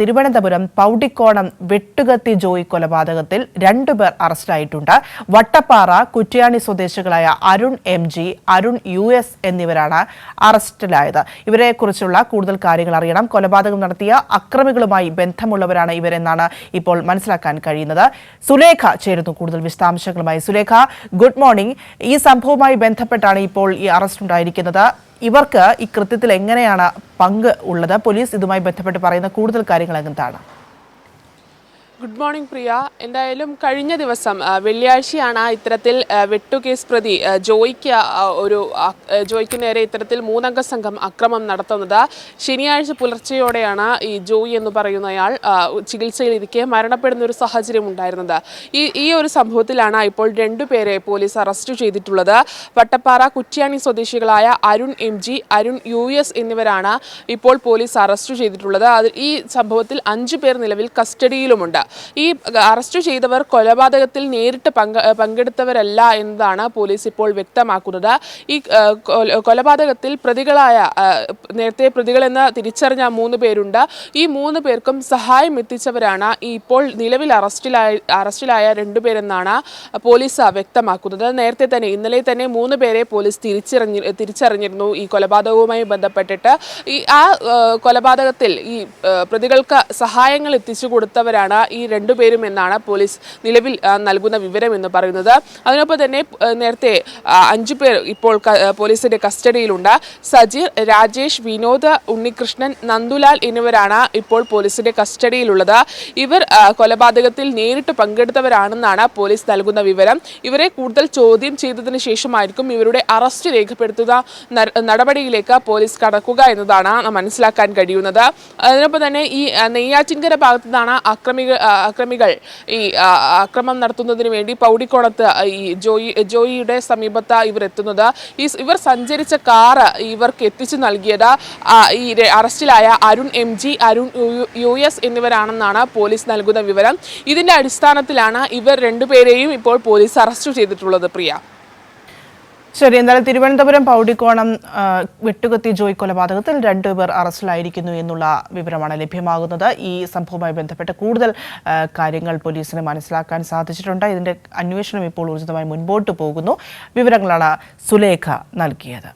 തിരുവനന്തപുരം പൗടിക്കോണം വെട്ടുകത്തി ജോയി കൊലപാതകത്തിൽ രണ്ടുപേർ അറസ്റ്റിലായിട്ടുണ്ട്. വട്ടപ്പാറ കുറ്റ്യാണി സ്വദേശികളായ Arun M G Arun U S എന്നിവരാണ് അറസ്റ്റിലായത്. ഇവരെക്കുറിച്ചുള്ള കൂടുതൽ കാര്യങ്ങൾ അറിയണം. കൊലപാതകം നടത്തിയ അക്രമികളുമായി ബന്ധമുള്ളവരാണ് ഇവരെന്നാണ് ഇപ്പോൾ മനസ്സിലാക്കാൻ കഴിയുന്നത്. സുലേഖ ചേരുന്നു കൂടുതൽ വിശദാംശങ്ങളുമായി. Sulekha good morning. ഈ സംഭവവുമായി ബന്ധപ്പെട്ടാണ് ഇപ്പോൾ ഈ അറസ്റ്റ് ഉണ്ടായിരിക്കുന്നത്. ഇവർക്ക് ഈ കൃത്യത്തിൽ എങ്ങനെയാണ് പങ്ക് ഉള്ളത്? പോലീസ് ഇതുമായി ബന്ധപ്പെട്ട് പറയുന്ന കൂടുതൽ കാര്യങ്ങൾ എന്താണ് ഗുഡ് മോർണിംഗ് പ്രിയ. എന്തായാലും കഴിഞ്ഞ ദിവസം വെള്ളിയാഴ്ചയാണ് ഇത്തരത്തിൽ വെട്ടുകേസ് പ്രതി ജോയിക്ക് ഒരു ജോയിക്ക് നേരെ ഇത്തരത്തിൽ മൂന്നംഗ സംഘം അക്രമം നടത്തുന്നത്. ശനിയാഴ്ച പുലർച്ചെയോടെയാണ് ഈ ജോയി എന്ന് പറയുന്നയാൾ ചികിത്സയിലിരിക്കെ മരണപ്പെടുന്ന ഒരു സാഹചര്യം ഉണ്ടായിരുന്നത്. ഈ ഈ ഒരു സംഭവത്തിലാണ് ഇപ്പോൾ രണ്ടുപേരെ പോലീസ് അറസ്റ്റ് ചെയ്തിട്ടുള്ളത്. വട്ടപ്പാറ കുറ്റ്യാണി സ്വദേശികളായ Arun M G Arun U S എന്നിവരാണ് ഇപ്പോൾ പോലീസ് അറസ്റ്റ് ചെയ്തിട്ടുള്ളത്. ഈ സംഭവത്തിൽ അഞ്ചു പേർ നിലവിൽ കസ്റ്റഡിയിലുമുണ്ട്. ഈ അറസ്റ്റ് ചെയ്തവർ കൊലപാതകത്തിൽ നേരിട്ട് പങ്ക പങ്കെടുത്തവരല്ല എന്നതാണ് പോലീസ് ഇപ്പോൾ വ്യക്തമാക്കുന്നത്. ഈ കൊലപാതകത്തിൽ പ്രതികളായ നേരത്തെ പ്രതികളെന്ന് തിരിച്ചറിഞ്ഞ മൂന്ന് പേരുണ്ട്. ഈ മൂന്ന് പേർക്കും സഹായം എത്തിച്ചവരാണ് ഈ ഇപ്പോൾ നിലവിൽ അറസ്റ്റിലായ അറസ്റ്റിലായ രണ്ടുപേരെന്നാണ് പോലീസ് വ്യക്തമാക്കുന്നത്. നേരത്തെ തന്നെ ഇന്നലെ തന്നെ മൂന്ന് പേരെ പോലീസ് തിരിച്ചറിഞ്ഞി തിരിച്ചറിഞ്ഞിരുന്നു ഈ കൊലപാതകവുമായി ബന്ധപ്പെട്ടിട്ട്. ഈ ആ കൊലപാതകത്തിൽ ഈ പ്രതികൾക്ക് സഹായങ്ങൾ എത്തിച്ചു കൊടുത്തവരാണ് ഈ രണ്ടുപേരും എന്നാണ് പോലീസ് നിലവിൽ നൽകുന്ന വിവരം എന്ന് പറയുന്നത്. അതിനൊപ്പം തന്നെ നേരത്തെ അഞ്ചു പേർ ഇപ്പോൾ പോലീസിന്റെ കസ്റ്റഡിയിലുണ്ട്. സജീർ രാജേഷ് വിനോദ് ഉണ്ണികൃഷ്ണൻ നന്ദുലാൽ എന്നിവരാണ് ഇപ്പോൾ പോലീസിന്റെ കസ്റ്റഡിയിലുള്ളത്. ഇവർ കൊലപാതകത്തിൽ നേരിട്ട് പങ്കെടുത്തവരാണെന്നാണ് പോലീസ് നൽകുന്ന വിവരം. ഇവരെ കൂടുതൽ ചോദ്യം ചെയ്തതിന് ശേഷമായിരിക്കും ഇവരുടെ അറസ്റ്റ് രേഖപ്പെടുത്തുന്ന നടപടിയിലേക്ക് പോലീസ് കടക്കുക എന്നതാണ് മനസ്സിലാക്കാൻ കഴിയുന്നത്. അതിനൊപ്പം തന്നെ ഈ നെയ്യാറ്റിൻകര ഭാഗത്തു നിന്നാണ് അക്രമികൾ ആ, അക്രമികൾ ഈ അക്രമം നടത്തുന്നതിന് വേണ്ടി പൗടിക്കോണത്ത് ഈ ജോയി ജോയിയുടെ സമീപത്ത് ഇവർ എത്തുന്നത്. ഈ ഇവർ സഞ്ചരിച്ച കാറ് ഇവർക്ക് എത്തിച്ചു നൽകിയത്. ഈ അറസ്റ്റിലായ Arun M G Arun U S എന്നിവരാണെന്നാണ് police നൽകുന്ന വിവരം. ഇതിന്റെ അടിസ്ഥാനത്തിലാണ് ഇവർ രണ്ടുപേരെയും ഇപ്പോൾ പോലീസ് അറസ്റ്റ് ചെയ്തിട്ടുള്ളത് പ്രിയ. ശരി എന്തായാലും തിരുവനന്തപുരം പൗടിക്കോണം വെട്ടുകത്തി ജോയ് കൊലപാതകത്തിൽ രണ്ടുപേർ അറസ്റ്റിലായിരിക്കുന്നു എന്നുള്ള വിവരമാണ് ലഭ്യമാകുന്നത്. ഈ സംഭവവുമായി ബന്ധപ്പെട്ട് കൂടുതൽ കാര്യങ്ങൾ പോലീസിന് മനസ്സിലാക്കാൻ സാധിച്ചിട്ടുണ്ട്. ഇതിന്റെ അന്വേഷണം ഇപ്പോൾ ഊർജിതമായി മുൻപോട്ട് പോകുന്നു. വിവരങ്ങളാണ് സുലേഖ നൽകിയത്.